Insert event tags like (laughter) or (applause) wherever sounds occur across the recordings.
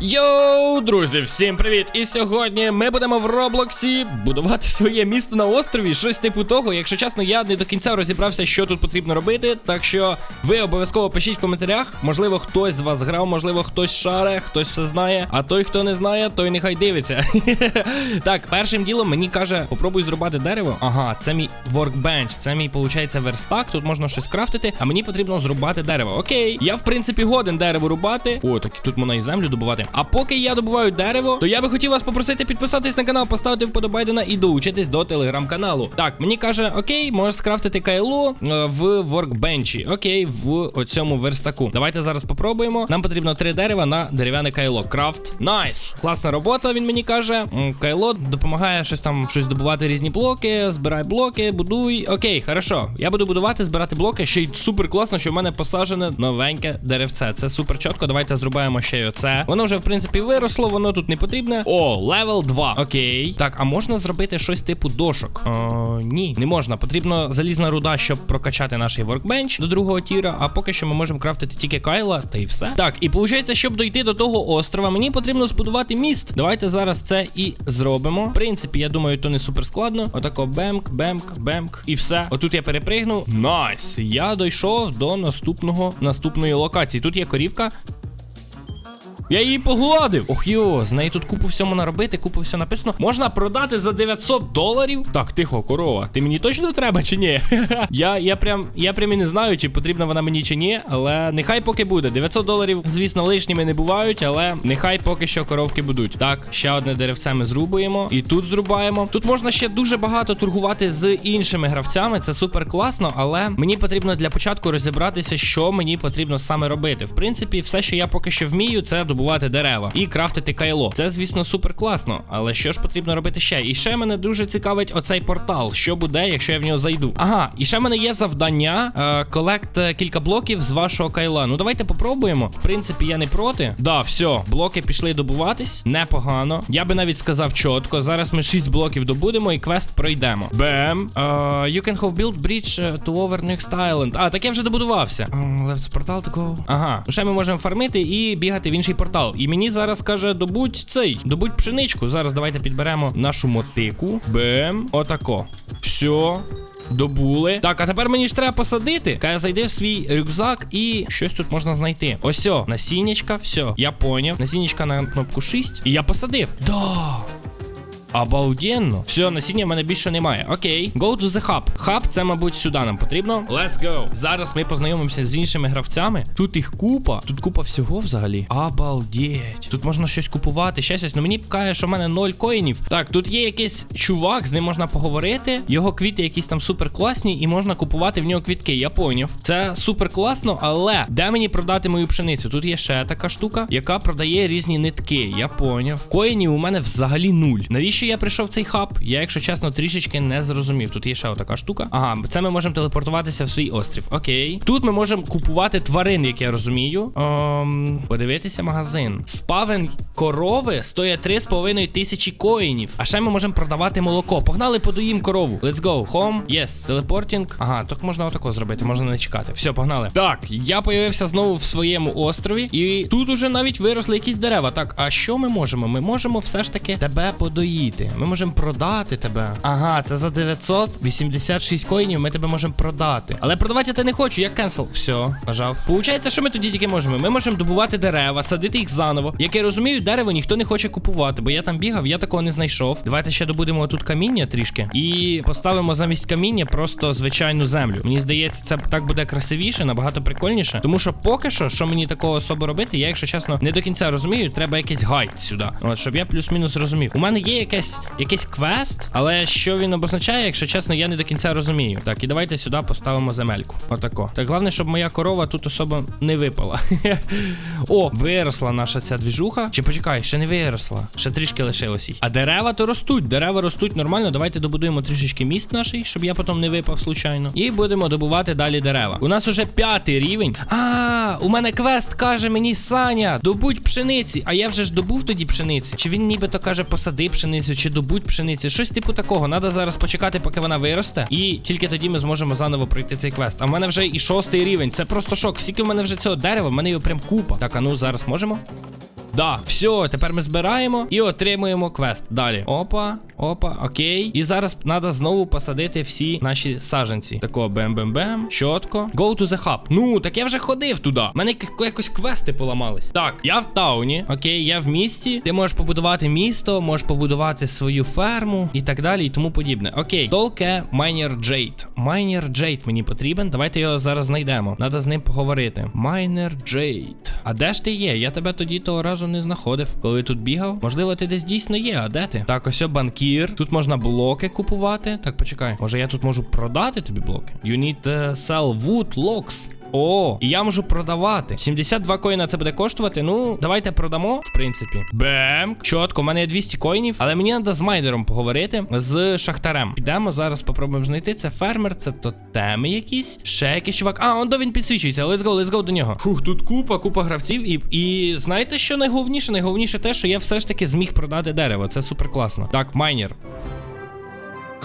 Йоу, друзі, всім привіт! І сьогодні ми будемо в Роблоксі будувати (laughs) своє місто на острові. Щось типу того. Якщо чесно, я не до кінця розібрався, що тут потрібно робити. Так що ви обов'язково пишіть в коментарях. Можливо, хтось з вас грав, можливо, хтось шаре, хтось все знає. А той, хто не знає, той нехай дивиться. (laughs) так, першим ділом мені каже, попробуй зрубати дерево. Ага, це мій workbench, це мій, виходить, верстак. Тут можна щось крафтити, а мені потрібно зрубати дерево. Окей, я в принципі годен дерево рубати. О, так тут можна і землю добувати. А поки я добуваю дерево, то я би хотів вас попросити підписатись на канал, поставити вподобайдена і долучитись до телеграм-каналу. Так, мені каже, окей, можеш скрафтити кайло е, в воркбенчі. Окей, в оцьому верстаку. Давайте зараз попробуємо. Нам потрібно три дерева на дерев'яне кайло. Крафт. Найс! Класна робота, він мені каже. Кайло допомагає щось там щось добувати різні блоки. Збирай блоки, будуй. Окей, хорошо. Я буду будувати, збирати блоки. Ще й супер класно, що в мене посаджене новеньке деревце. Це супер чітко. Давайте зрубаємо ще й оце. Воно вже, в принципі, виросло, воно тут не потрібне. О, левел 2. Окей. Так, а можна зробити щось типу дошок? О, ні, не можна. Потрібно залізна руда, щоб прокачати наш воркбенч до другого тіра. А поки що ми можемо крафтити тільки кайла, та й все. Так, і виходить, щоб дойти до того острова, мені потрібно збудувати міст. Давайте зараз це і зробимо. В принципі, я думаю, то не супер складно. Отако бемк, бемк, бемк. І все. Отут я перепригнув. Найс! Я дійшов до наступного наступної локації. Тут є корівка. Я її погладив. Ох йо, з неї тут купу всьому наробити, купу всього написано. Можна продати за 900 доларів. Так, тихо, корова. Ти мені точно треба чи ні? (laughs) я я прям я прям і не знаю, чи потрібна вона мені чи ні. Але нехай поки буде. 900 доларів, звісно, лишніми не бувають, але нехай поки що коровки будуть. Так, ще одне деревце ми зрубуємо. І тут зрубаємо. Тут можна ще дуже багато торгувати з іншими гравцями. Це супер класно, але мені потрібно для початку розібратися, що мені потрібно саме робити. В принципі, все, що я поки що вмію, це добувати дерева і крафтити кайло. Це, звісно, супер класно. Але що ж потрібно робити ще? І ще мене дуже цікавить оцей портал. Що буде, якщо я в нього зайду? Ага, і ще в мене є завдання е, колект кілька блоків з вашого кайла. Ну давайте попробуємо. В принципі, я не проти. Да, все, блоки пішли добуватись. Непогано. Я би навіть сказав чітко. Зараз ми 6 блоків добудемо і квест пройдемо. Бем. Е, you can have built bridge е, to over next island. А, так я вже добудувався. Um, Left портал to go. Ага. Ну, Ще ми можемо фармити і бігати в інший портал. І мені зараз каже, добудь цей, добудь пшеничку. Зараз давайте підберемо нашу мотику. Бем. Отако. Все. Добули. Так, а тепер мені ж треба посадити. Каже, зайди в свій рюкзак і щось тут можна знайти. Ось, о, насіннячка, все. Я поняв. Насіннячка на кнопку 6. І я посадив. Да. Обалденно. Все, насіння в мене більше немає. Окей. Go to the hub. Хаб, це, мабуть, сюди нам потрібно. Let's go. Зараз ми познайомимося з іншими гравцями. Тут їх купа. Тут купа всього взагалі. Обалдеть. Тут можна щось купувати. Ще щось. Ну мені каже, що в мене 0 коїнів. Так, тут є якийсь чувак, з ним можна поговорити. Його квіти якісь там супер класні, і можна купувати в нього квітки. Я поняв. Це супер класно, але де мені продати мою пшеницю? Тут є ще така штука, яка продає різні нитки. Я поняв. Коїнів у мене взагалі нуль. Навіщо я прийшов в цей хаб? Я, якщо чесно, трішечки не зрозумів. Тут є ще така штука. Ага, це ми можемо телепортуватися в свій острів. Окей. Тут ми можемо купувати тварин, як я розумію. Ем, подивитися магазин. Спавен корови стоїть 3,5 тисячі коїнів. А ще ми можемо продавати молоко. Погнали, подоїм корову. Let's go. Home. Yes. Телепортінг. Ага, так можна отако зробити, можна не чекати. Все, погнали. Так, я появився знову в своєму острові, і тут уже навіть виросли якісь дерева. Так, а що ми можемо? Ми можемо все ж таки тебе подоїти. Ми можемо продати тебе. Ага, це за 986 коїнів. Ми тебе можемо продати. Але продавати я те не хочу, я кенсел. Все, нажав. Получається, що ми тоді тільки можемо? Ми можемо добувати дерева, садити їх заново. Як я розумію, дерево ніхто не хоче купувати, бо я там бігав, я такого не знайшов. Давайте ще добудемо тут каміння трішки. І поставимо замість каміння просто звичайну землю. Мені здається, це так буде красивіше, набагато прикольніше. Тому що поки що, що мені такого особо робити, я, якщо чесно, не до кінця розумію, треба якийсь гайд сюди. От, щоб я плюс-мінус розумів. У мене є якесь, якийсь квест, але що він обозначає, якщо чесно, я не до кінця розумію. Так, і давайте сюди поставимо земельку. Отако. Так, головне, щоб моя корова тут особо не випала. (laughs) О, виросла наша ця двіжуха. Чи почекай, ще не виросла. Ще трішки лишилось їх. А дерева то ростуть. Дерева ростуть нормально. Давайте добудуємо трішечки міст наший, щоб я потім не випав случайно. І будемо добувати далі дерева. У нас уже п'ятий рівень. А, у мене квест каже мені Саня, добудь пшениці. А я вже ж добув тоді пшениці. Чи він нібито каже, посади пшеницю, чи добуть пшениці. Щось типу такого. Надо зараз почекати, поки вона виросте. І тільки тоді ми зможемо заново пройти цей квест. А в мене вже і шостий рівень. Це просто шок. Скільки в мене вже цього дерева, в мене його прям купа. Так, а ну зараз можемо. Да, все, тепер ми збираємо і отримуємо квест. Далі. Опа, опа, окей. І зараз треба знову посадити всі наші саженці. Тако бем-бем-бем. Чітко. Go to the hub. Ну, так я вже ходив туди. У мене якось квести поламались. Так, я в тауні. Окей, я в місті. Ти можеш побудувати місто, можеш побудувати свою ферму і так далі, і тому подібне. Окей, толке майнер Джейд. Майнер Джейд мені потрібен. Давайте його зараз знайдемо. Надо з ним поговорити. Майнер Джейд. А де ж ти є? Я тебе тоді того разу не знаходив, коли тут бігав. Можливо, ти десь дійсно є, а де ти? Так, ось о банкір. Тут можна блоки купувати. Так, почекай. Може я тут можу продати тобі блоки? You need to sell wood logs. О, і я можу продавати. 72 коїна це буде коштувати. Ну, давайте продамо, в принципі. Бем. Чотко, у мене є 200 коїнів, але мені треба з майнером поговорити з шахтарем. Підемо зараз, попробуємо знайти. Це фермер, це тотеми якісь. Ще якийсь чувак. А, он до він підсвічується. Let's go, let's go до нього. Фух, тут купа, купа гравців. І, і знаєте, що найголовніше? Найголовніше те, що я все ж таки зміг продати дерево. Це супер класно. Так, майнер.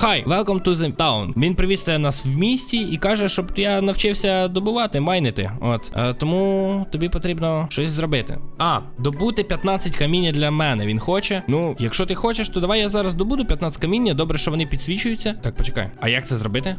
Хай, welcome to the town. Він привіз нас в місті і каже, щоб я навчився добувати, майнити. От е, тому тобі потрібно щось зробити. А, добути 15 каміння для мене. Він хоче. Ну, якщо ти хочеш, то давай я зараз добуду 15 каміння. Добре, що вони підсвічуються. Так, почекай. А як це зробити?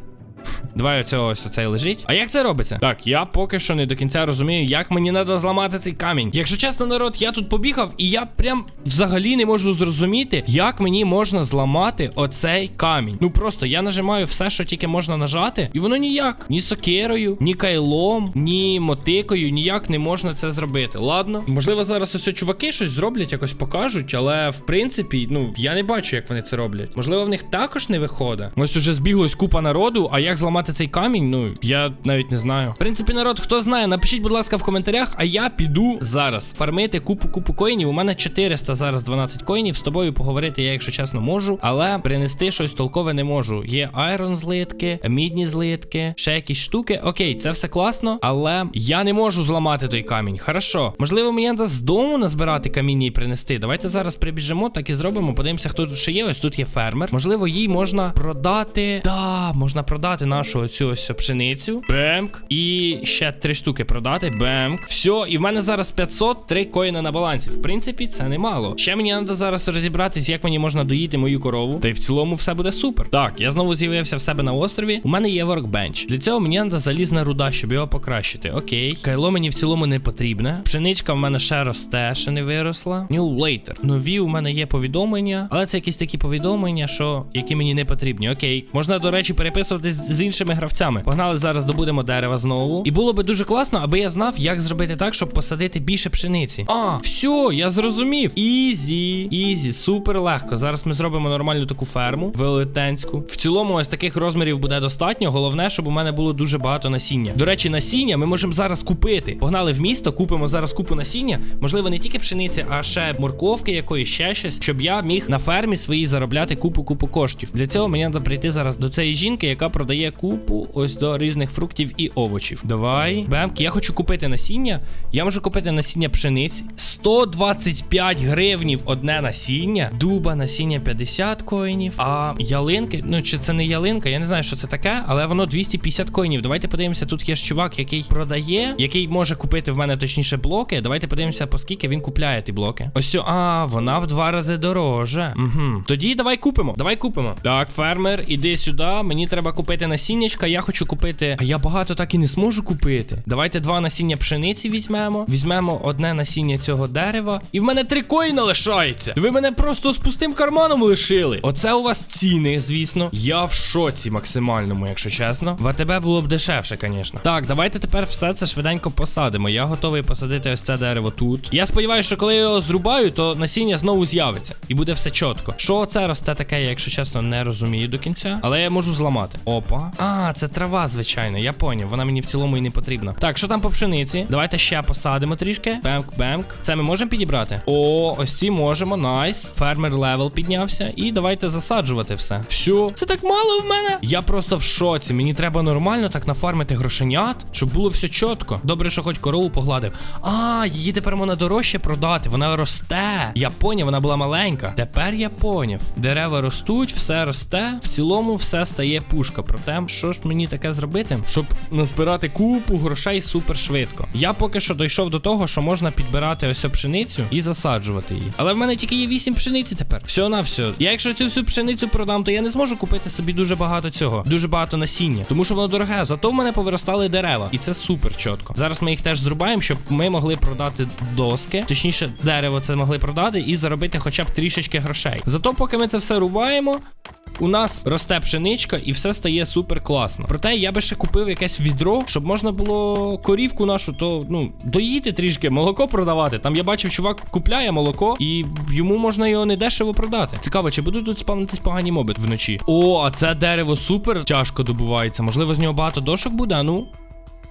Давай оцього ось оцей лежить. А як це робиться? Так, я поки що не до кінця розумію, як мені треба зламати цей камінь. Якщо чесно, народ, я тут побігав, і я прям взагалі не можу зрозуміти, як мені можна зламати оцей камінь. Ну просто я нажимаю все, що тільки можна нажати, і воно ніяк. Ні сокирою, ні кайлом, ні мотикою, ніяк не можна це зробити. Ладно, можливо, зараз ось чуваки щось зроблять, якось покажуть, але в принципі, ну я не бачу, як вони це роблять. Можливо, в них також не виходить. Ось уже збіглось купа народу, а як зламати цей камінь, ну я навіть не знаю. В принципі, народ, хто знає, напишіть, будь ласка, в коментарях, а я піду зараз фармити купу купу коїнів. У мене 400 зараз 12 коїнів. З тобою поговорити я, якщо чесно, можу, але принести щось толкове не можу. Є айрон злитки, мідні злитки, ще якісь штуки. Окей, це все класно, але я не можу зламати той камінь. Хорошо. Можливо, мені треба з дому назбирати каміння і принести. Давайте зараз прибіжимо, так і зробимо. Подивимося, хто тут ще є. Ось тут є фермер. Можливо, їй можна продати. Да, можна продати нашу оцю ось пшеницю. Бемк. І ще три штуки продати. Бемк. Все, і в мене зараз 503 коїна на балансі. В принципі, це немало. Ще мені треба зараз розібратись, як мені можна доїти мою корову. Та й в цілому все буде супер. Так, я знову з'явився в себе на острові. У мене є воркбенч. Для цього мені треба залізна руда, щоб його покращити. Окей. Кайло мені в цілому не потрібне. Пшеничка в мене ще росте, ще не виросла. New later. Нові у мене є повідомлення, але це якісь такі повідомлення, що які мені не потрібні. Окей. Можна, до речі, переписуватись з іншими гравцями. Погнали зараз добудемо дерева знову. І було би дуже класно, аби я знав, як зробити так, щоб посадити більше пшениці. А, все, я зрозумів. Ізі, ізі, супер легко. Зараз ми зробимо нормальну таку ферму велетенську. В цілому, ось таких розмірів буде достатньо. Головне, щоб у мене було дуже багато насіння. До речі, насіння ми можемо зараз купити. Погнали в місто, купимо зараз купу насіння. Можливо, не тільки пшениці, а ще морковки якоїсь, ще щось, щоб я міг на фермі своїй заробляти купу-купу коштів. Для цього мені треба прийти зараз до цієї жінки, яка продає купу ось до різних фруктів і овочів. Давай. Бемк, я хочу купити насіння. Я можу купити насіння пшениці. 125 гривнів одне насіння. Дуба насіння 50 коїнів. А ялинки, ну чи це не ялинка, я не знаю, що це таке, але воно 250 коїнів. Давайте подивимося. Тут є ж чувак, який продає, який може купити в мене точніше блоки. Давайте подивимося, по скільки він купляє ті блоки. Ось, а, вона в два рази дороже. Угу. Тоді давай купимо. Давай купимо. Так, фермер, іди сюди. Мені треба купити насіннячка. Я хочу купити. А я багато так і не зможу купити. Давайте два насіння пшениці візьмемо. Візьмемо одне насіння цього дерева. І в мене три коїна лишається. Ви мене просто з пустим карманом лишили. Оце у вас ціни, звісно. Я в шоці максимальному, якщо чесно. В АТБ було б дешевше, звісно. Так, давайте тепер все це швиденько посадимо. Я готовий посадити ось це дерево тут. Я сподіваюся, що коли я його зрубаю, то насіння знову з'явиться. І буде все чітко. Що це росте таке, я, якщо чесно, не розумію до кінця. Але я можу зламати. Опа. А, це трава, звичайно. Я поняв. Вона мені в цілому і не потрібна. Так, що там по пшениці? Давайте ще посадимо трішки. Бемк, бемк. Це ми можемо підібрати? О, ось ці можемо. Найс. Фермер левел піднявся. І давайте засаджувати все. Все. Це так мало в мене. Я просто в шоці. Мені треба нормально так нафармити грошенят, щоб було все чітко. Добре, що хоч корову погладив. А, її тепер можна дорожче продати. Вона росте. Я поняв, вона була маленька. Тепер я поняв. Дерева ростуть, все росте. В цілому все стає пушка. Проте, що ж мені таке зробити, щоб назбирати купу грошей супер швидко. Я поки що дійшов до того, що можна підбирати ось пшеницю і засаджувати її. Але в мене тільки є 8 пшениці тепер. Все на все. Я якщо цю всю пшеницю продам, то я не зможу купити собі дуже багато цього, дуже багато насіння, тому що воно дороге. Зато в мене повиростали дерева, і це супер чітко. Зараз ми їх теж зрубаємо, щоб ми могли продати доски, точніше, дерево це могли продати і заробити хоча б трішечки грошей. Зато, поки ми це все рубаємо. У нас росте пшеничка і все стає супер класно. Проте я би ще купив якесь відро, щоб можна було корівку нашу, то ну доїти трішки, молоко продавати. Там я бачив, чувак купляє молоко, і йому можна його не дешево продати. Цікаво, чи будуть тут спавнитись погані моби вночі? О, а це дерево супер тяжко добувається. Можливо, з нього багато дошок буде, а ну.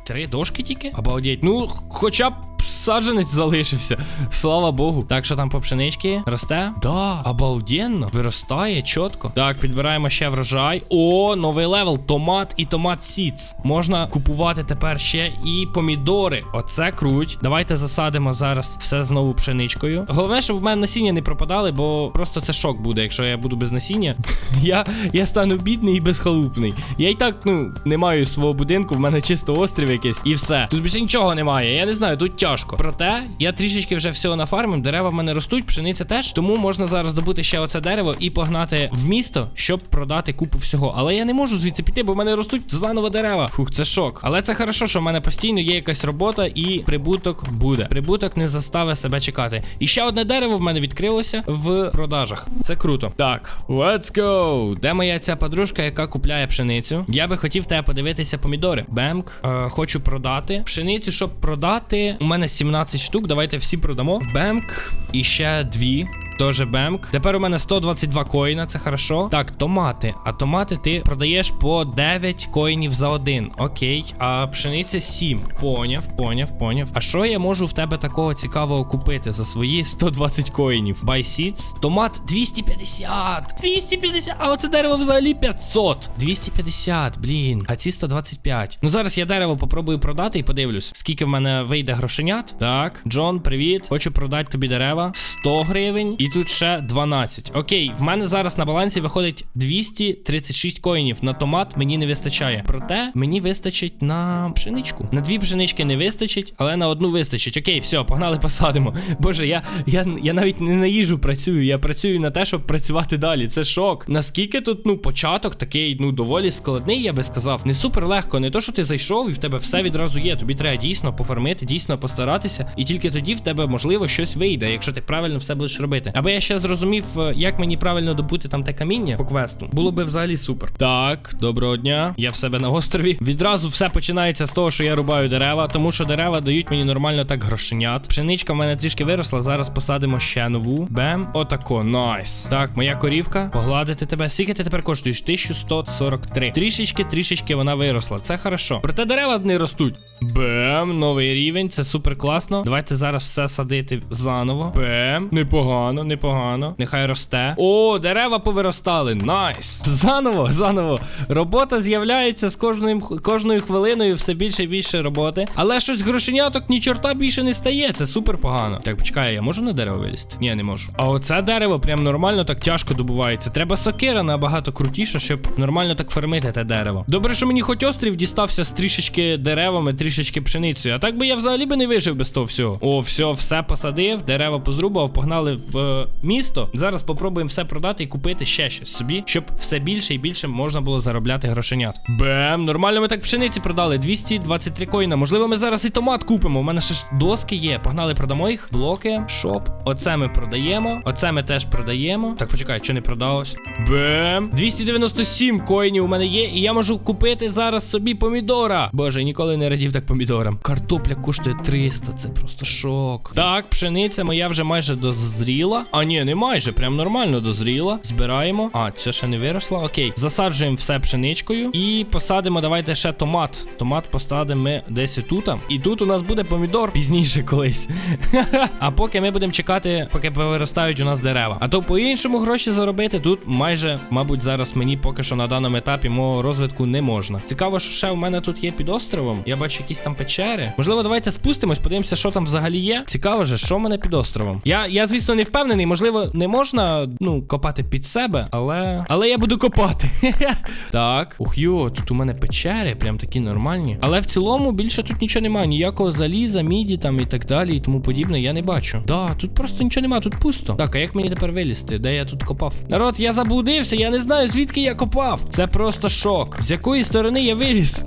Три дошки тільки? Обалдеть. Ну, хоча б саджанець залишився. Слава Богу. Так, що там по пшенички? Росте? Да, обалденно. Виростає чітко. Так, підбираємо ще врожай. О, новий левел. Томат і томат сіц. Можна купувати тепер ще і помідори. Оце круть. Давайте засадимо зараз все знову пшеничкою. Головне, щоб в мене насіння не пропадали, бо просто це шок буде, якщо я буду без насіння. (laughs) я, я стану бідний і безхалупний. Я і так, ну, не маю свого будинку, в мене чисто острів якийсь, і все. Тут більше нічого немає. Я не знаю, тут тяжко. Проте я трішечки вже всього нафармив, дерева в мене ростуть, пшениця теж. Тому можна зараз добути ще оце дерево і погнати в місто, щоб продати купу всього. Але я не можу звідси піти, бо в мене ростуть заново дерева. Фух, це шок. Але це хорошо, що в мене постійно є якась робота і прибуток буде. Прибуток не заставить себе чекати. І ще одне дерево в мене відкрилося в продажах. Це круто. Так, let's go. Де моя ця подружка, яка купляє пшеницю? Я би хотів тебе подивитися помідори. Бемк. Е, хочу продати. Пшениці, щоб продати. У мене 17 штук. Давайте всі продамо. Бемк. І ще дві. Тоже бемк. Тепер у мене 122 коїна, це хорошо. Так, томати. А томати ти продаєш по 9 коїнів за один. Окей. А пшениця 7. Поняв, поняв, поняв. А що я можу в тебе такого цікавого купити за свої 120 коїнів? Buy seeds. Томат 250. 250. А оце дерево взагалі 500. 250, блін. А ці 125. Ну зараз я дерево попробую продати і подивлюсь, скільки в мене вийде грошенят. Так, Джон, привіт. Хочу продати тобі дерева. 100 гривень. І тут ще 12. Окей, в мене зараз на балансі виходить 236 коїнів. На томат мені не вистачає. Проте мені вистачить на пшеничку. На дві пшенички не вистачить, але на одну вистачить. Окей, все, погнали, посадимо. Боже, я, я, я навіть не на їжу працюю. Я працюю на те, щоб працювати далі. Це шок. Наскільки тут, ну, початок такий, ну, доволі складний, я би сказав. Не супер легко. Не то, що ти зайшов і в тебе все відразу є. Тобі треба дійсно пофармити, дійсно постаратися. І тільки тоді в тебе можливо щось вийде, якщо ти правильно все будеш робити. Аби я ще зрозумів, е, як мені правильно добути там те каміння по квесту, було би взагалі супер. Так, доброго дня. Я в себе на острові. Відразу все починається з того, що я рубаю дерева, тому що дерева дають мені нормально так грошенят. Пшеничка в мене трішки виросла. Зараз посадимо ще нову. Бем. Отако, найс. Так, моя корівка. Погладити тебе. Скільки ти тепер коштуєш? 1143. Трішечки, трішечки вона виросла. Це хорошо. Проте дерева не ростуть. Бем, новий рівень, це супер класно. Давайте зараз все садити заново. Бем, непогано, непогано. Нехай росте. О, дерева повиростали. Найс. Заново, заново. Робота з'являється з кожною, кожною хвилиною все більше і більше роботи. Але щось грошеняток ні чорта більше не стає. Це супер погано. Так, почекай, я можу на дерево вилізти? Ні, не можу. А оце дерево прям нормально так тяжко добувається. Треба сокира набагато крутіше, щоб нормально так фармити те дерево. Добре, що мені хоч острів дістався з трішечки деревами, трішечки пшеницею. А так би я взагалі би не вижив без того всього. О, все, все посадив, дерева позрубав, погнали в місто. Зараз попробуємо все продати і купити ще щось собі, щоб все більше і більше можна було заробляти грошенят. Бем, нормально ми так пшениці продали. 223 коїна. Можливо, ми зараз і томат купимо. У мене ще ж доски є. Погнали, продамо їх. Блоки, шоп. Оце ми продаємо. Оце ми теж продаємо. Так, почекай, що не продалось. Бем. 297 коїнів у мене є, і я можу купити зараз собі помідора. Боже, ніколи не радів так помідорам. Картопля коштує 300, це просто шок. Так, пшениця моя вже майже дозріла. А ні, не майже, прям нормально дозріла. Збираємо. А, це ще не виросло. Окей. Засаджуємо все пшеничкою. І посадимо, давайте ще томат. Томат посадимо ми десь тут. І тут у нас буде помідор пізніше колись. (laughs) а поки ми будемо чекати, поки повиростають у нас дерева. А то по-іншому гроші заробити тут майже, мабуть, зараз мені поки що на даному етапі мого розвитку не можна. Цікаво, що ще в мене тут є під островом. Я бачу якісь там печери. Можливо, давайте спустимось, подивимося, що там взагалі є. Цікаво же, що в мене під островом. Я, я звісно, не впевнений. Впевнений, можливо, не можна ну копати під себе, але. Але я буду копати. (laughs) так. Ух йо, тут у мене печери, прям такі нормальні. Але в цілому більше тут нічого немає. Ніякого заліза, міді там і так далі, і тому подібне, я не бачу. Да, тут просто нічого немає, тут пусто. Так, а як мені тепер вилізти? Де я тут копав? Народ, я заблудився, я не знаю, звідки я копав. Це просто шок. З якої сторони я виліз?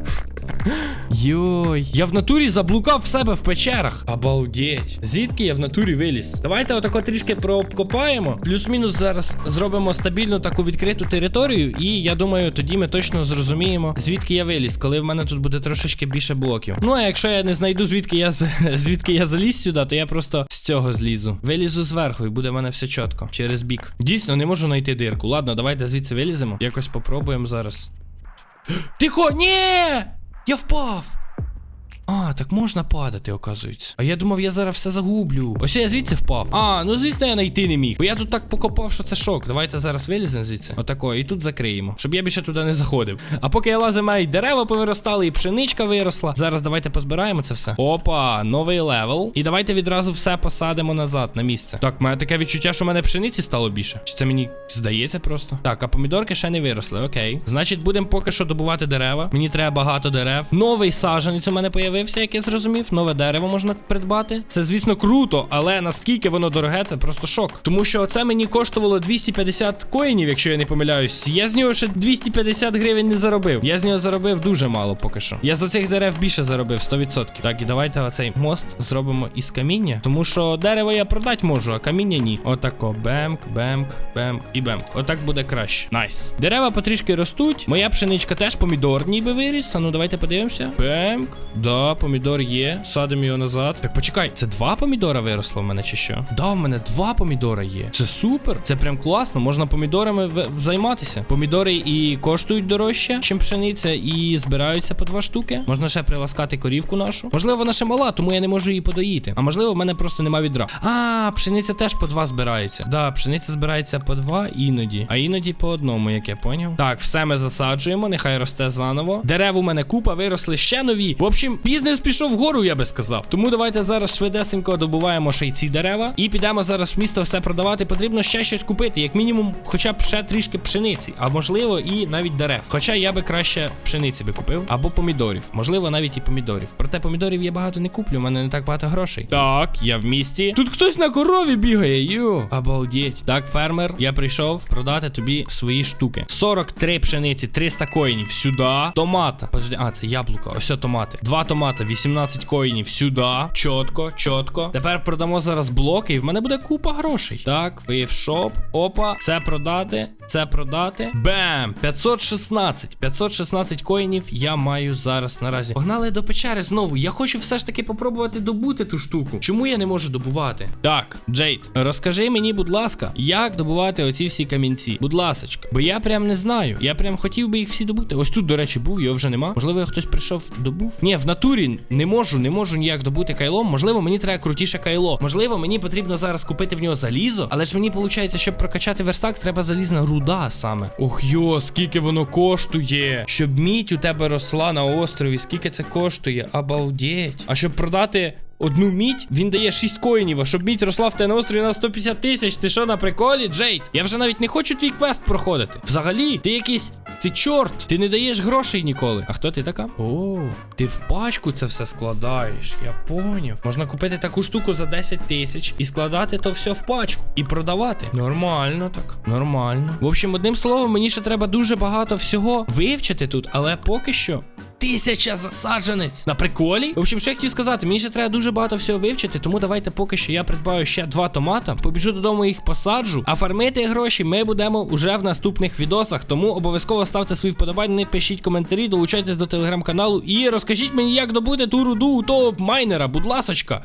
(laughs) Йой, я в натурі заблукав в себе в печерах. Обалдеть. Звідки я в натурі виліз? Давайте отако трішки прокопаємо. Плюс-мінус зараз зробимо стабільну таку відкриту територію. І я думаю, тоді ми точно зрозуміємо, звідки я виліз, коли в мене тут буде трошечки більше блоків. Ну а якщо я не знайду, звідки я (laughs) звідки я заліз сюди, то я просто з цього злізу. Вилізу зверху, і буде в мене все чітко. Через бік. Дійсно, не можу знайти дирку. Ладно, давайте звідси виліземо. Якось попробуємо зараз. (gasps) Тихо, ні! Я впав! А, так можна падати, оказується. А я думав, я зараз все загублю. Ось я звідси впав. А, ну звісно, я знайти не міг. Бо я тут так покопав, що це шок. Давайте зараз виліземо звідси. Отако, і тут закриємо. Щоб я більше туди не заходив. А поки я лазив, мають дерева повиростали, і пшеничка виросла. Зараз давайте позбираємо це все. Опа, новий левел. І давайте відразу все посадимо назад на місце. Так, має таке відчуття, що в мене пшениці стало більше. Чи це мені здається просто? Так, а помідорки ще не виросли. Окей. Значить, будемо поки що добувати дерева. Мені треба багато дерев. Новий саджанець у мене появився, як я зрозумів. Нове дерево можна придбати. Це, звісно, круто, але наскільки воно дороге, це просто шок. Тому що це мені коштувало 250 коїнів, якщо я не помиляюсь. Я з нього ще 250 гривень не заробив. Я з нього заробив дуже мало поки що. Я за цих дерев більше заробив 100%. Так, і давайте оцей мост зробимо із каміння. Тому що дерево я продати можу, а каміння ні. Отако. Бемк, бемк, бемк і бемк. Отак буде краще. Найс. Дерева потрішки ростуть. Моя пшеничка теж помідор ніби виріс. А ну давайте подивимося. Бемк. Да, помідор є. Садимо його назад. Так почекай, це два помідора виросло в мене чи що? Да, в мене два помідора є. Це супер. Це прям класно. Можна помідорами займатися. Помідори і коштують дорожче, чим пшениця, і збираються по два штуки. Можна ще приласкати корівку нашу. Можливо, вона ще мала, тому я не можу її подоїти. А можливо, в мене просто нема відра. А, пшениця теж по два збирається. Да, пшениця збирається по два іноді, а іноді по одному, як я поняв. Так, все ми засаджуємо, нехай росте заново. Дерев у мене купа, виросли ще нові. В общем, бізнес пішов вгору, я би сказав. Тому давайте зараз швидесенько добуваємо ще й ці дерева. І підемо зараз в місто все продавати. Потрібно ще щось купити, як мінімум, хоча б ще трішки пшениці, а можливо, і навіть дерев. Хоча я би краще пшениці би купив, або помідорів. Можливо, навіть і помідорів. Проте помідорів я багато не куплю, у мене не так багато грошей. Так, я в місті. Тут хтось на корові бігає, йо. Обалдеть. Так, фермер, я прийшов продати тобі свої штуки. 43 пшениці, 300 коїнів сюди. Томата. Подожди, а, це яблуко. Ось томати. Два томати, 18 коїнів сюди. Чотко, чотко. Тепер продамо зараз блоки, і в мене буде купа грошей. Так, в шоп. Опа. Це продати. Це продати. Бем! 516. 516 коїнів я маю зараз наразі. Погнали до печери знову. Я хочу все ж таки попробувати добути ту штуку. Чому я не можу добувати? Так, Джейд, розкажи мені, будь ласка, як добувати оці всі камінці? Будь ласочка. Бо я прям не знаю. Я прям хотів би їх всі добути. Ось тут, до речі, був, його вже нема. Можливо, хтось прийшов, добув. Ні, в натурі не можу, не можу ніяк добути кайло. Можливо, мені треба крутіше кайло. Можливо, мені потрібно зараз купити в нього залізо, але ж мені виходить, щоб прокачати верстак, треба залізна руда саме. Ох йо, скільки воно коштує. Щоб мідь у тебе росла на острові, скільки це коштує? Обалдеть. А щоб продати. Одну мідь він дає 6 коїнів, а щоб мідь росла в тебе на острові на 150 тисяч. Ти що на приколі, Джейд? Я вже навіть не хочу твій квест проходити. Взагалі, ти якийсь. Ти чорт, ти не даєш грошей ніколи. А хто ти така? О, ти в пачку це все складаєш. Я поняв. Можна купити таку штуку за 10 тисяч і складати то все в пачку і продавати. Нормально так. Нормально. В общем, одним словом, мені ще треба дуже багато всього вивчити тут, але поки що. Тисяча засадженець на приколі. В общем, що я хотів сказати, мені ще треба дуже багато всього вивчити, тому давайте поки що я придбаю ще два томата, побіжу додому їх посаджу. А фармити гроші ми будемо уже в наступних відосах. Тому обов'язково ставте свої вподобання, пишіть коментарі, долучайтесь до телеграм-каналу і розкажіть мені, як добути ту руду у того майнера, будь ласочка.